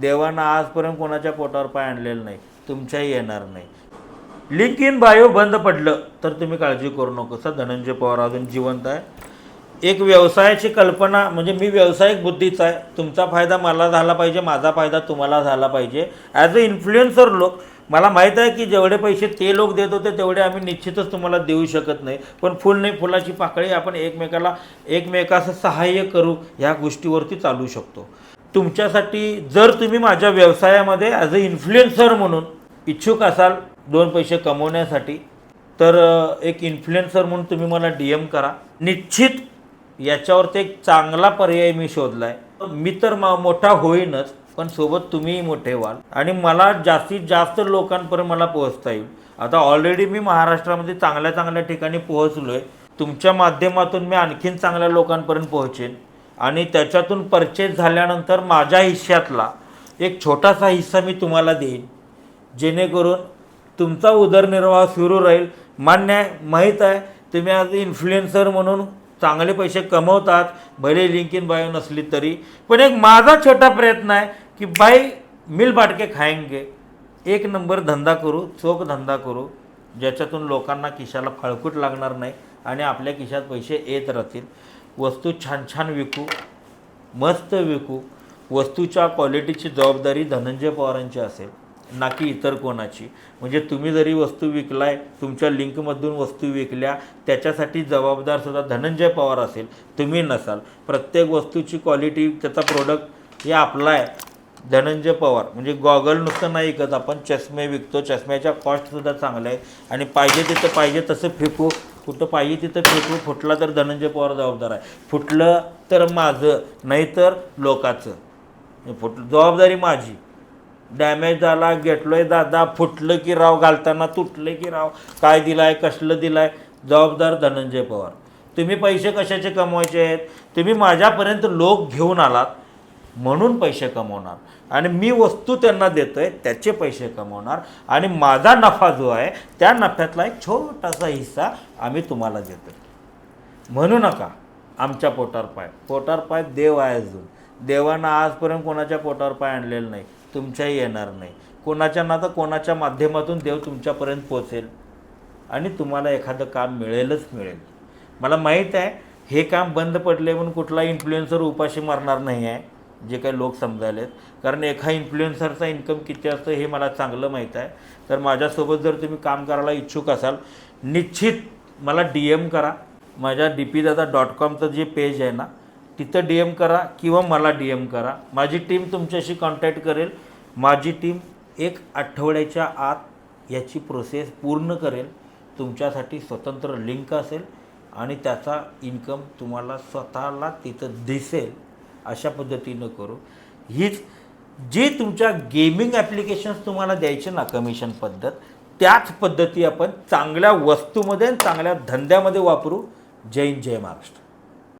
देवानं आजपर्यंत कोणाच्या पोटावर पाय आणलेलं नाही तुमच्याही येणार नाही. लिंक इन बायो बंद पडलं तर तुम्ही काळजी करू नको सर. धनंजय पवार अजून जिवंत आहे. एक व्यवसायाची कल्पना म्हणजे मी व्यावसायिक बुद्धीचा आहे. तुमचा फायदा मला झाला पाहिजे माझा फायदा तुम्हाला झाला पाहिजे. ॲज अ इन्फ्लुएन्सर लोक मला माहीत आहे की जेवढे पैसे ते लोक देत होते तेवढे आम्ही निश्चितच तुम्हाला देऊ शकत नाही. पण फुल नाही फुलाची पाकळी आपण एकमेकाला एकमेकाचं सहाय्य करू ह्या गोष्टीवरती चालू शकतो. तुमच्यासाठी जर तुम्ही माझ्या व्यवसायामध्ये ॲज अ इन्फ्लुएन्सर म्हणून इच्छुक असाल दोन पैसे कमवण्यासाठी तर एक इन्फ्लुएन्सर म्हणून तुम्ही मला डी एम करा. निश्चित याच्यावरती एक चांगला पर्याय मी शोधला आहे मी तर मा- मोठा होईनच पण सोबत तुम्हीही मोठे व्हाल. आणि मला जास्तीत जास्त लोकांपर्यंत मला पोहोचता येईल. आता ऑलरेडी मी महाराष्ट्रामध्ये चांगल्या चांगल्या ठिकाणी पोहोचलो आहे तुमच्या माध्यमातून मी आणखीन चांगल्या लोकांपर्यंत पोहोचेन. आणि त्याच्यातून परचेस झाल्यानंतर माझ्या हिश्श्यातला एक छोटासा हिस्सा मी तुम्हाला देईन. जेणेकरून तुमचा उदरनिर्वाह सुरू राहील. मान्य आहे माहीत आहे तुम्ही आज इन्फ्लुएन्सर म्हणून चांगले पैसे कमवतात भले लिंक इन बायो नसली तरी. पण एक माझा छोटा प्रयत्न आहे की बाई मिल बाटके खायंगे. एक नंबर धंदा करू चोख धंदा करू ज्याच्यातून लोकांना खिशाला फळकूट लागणार नाही आणि आपल्या खिशात पैसे येत राहतील. वस्तू छान छान विकू मस्त विकू वस्तूच्या क्वालिटीची जबाबदारी धनंजय पवारांची असेल ना की इतर कोणाची. म्हणजे तुम्ही जरी वस्तू विकलाय तुमच्या लिंकमधून वस्तू विकल्या त्याच्यासाठी जबाबदार सुद्धा धनंजय पवार असेल तुम्ही नसाल. प्रत्येक वस्तूची क्वालिटी त्याचा प्रोडक्ट हे आपला आहे. धनंजय पवार. म्हणजे गॉगल नुसतं नाही विकत आपण चष्मे विकतो चष्म्याच्या कॉस्टसुद्धा चांगलं आहे आणि पाहिजे तिथं पाहिजे तसं फेकू. कुठं पाहिजे तिथं फेकू फुटला तर धनंजय पवार जबाबदार आहे. फुटलं तर माझं नाहीतर लोकाचं. फुट जबाबदारी माझी. डॅमेज झाला घेतलोय दादा फुटलं की राव घालताना तुटलं की राव काय दिलाय कसलं दिलाय? जबाबदार धनंजय पवार. तुम्ही पैसे कशाचे कमवायचे आहेत? तुम्ही माझ्यापर्यंत लोक घेऊन आलात. म्हणून पैसे कमवणार. आणि मी वस्तू त्यांना देतो आहे त्याचे पैसे कमवणार. आणि माझा नफा जो आहे त्या नफ्यातला एक छोटासा हिस्सा आम्ही तुम्हाला देतोय. म्हणू नका आमच्या पोटावर पाय. पोटावर पाय देव आहे अजून. देवानं आजपर्यंत कोणाच्या पोटावर पाय आणलेलं नाही. तुमच्याही येणार नाही. कोणाच्या ना तर कोणाच्या माध्यमातून देव तुमच्यापर्यंत पोचेल आणि तुम्हाला एखादं काम मिळेलच मिळेल. मला माहीत आहे हे काम बंद पडले म्हणून कुठला इन्फ्लुएन्सर उपाशी मारणार नाही आहे जे काही लोक समजायलेत कारण एका इन्फ्लुएन्सरचा इन्कम किती असतं हे मला चांगलं माहीत आहे. तर माझ्यासोबत जर तुम्ही काम करायला इच्छुक असाल निश्चित मला डी एम करा. माझ्या डी पी दादा डॉट कॉमचं जे पेज आहे ना तिथं डी एम करा किंवा मला डी एम करा. माझी टीम तुमच्याशी कॉन्टॅक्ट करेल. माझी टीम एक आठवड्याच्या आत याची प्रोसेस पूर्ण करेल. तुमच्यासाठी स्वतंत्र लिंक असेल आणि त्याचा इन्कम तुम्हाला स्वतःला तिथं दिसेल. अशा पद्धतीनं करू. हीच जी तुमच्या गेमिंग ॲप्लिकेशन्स तुम्हाला द्यायचे ना कमिशन पद्धत त्याच पद्धती आपण चांगल्या वस्तूमध्ये आणि चांगल्या धंद्यामध्ये वापरू. जय हिंद जय महाराष्ट्र.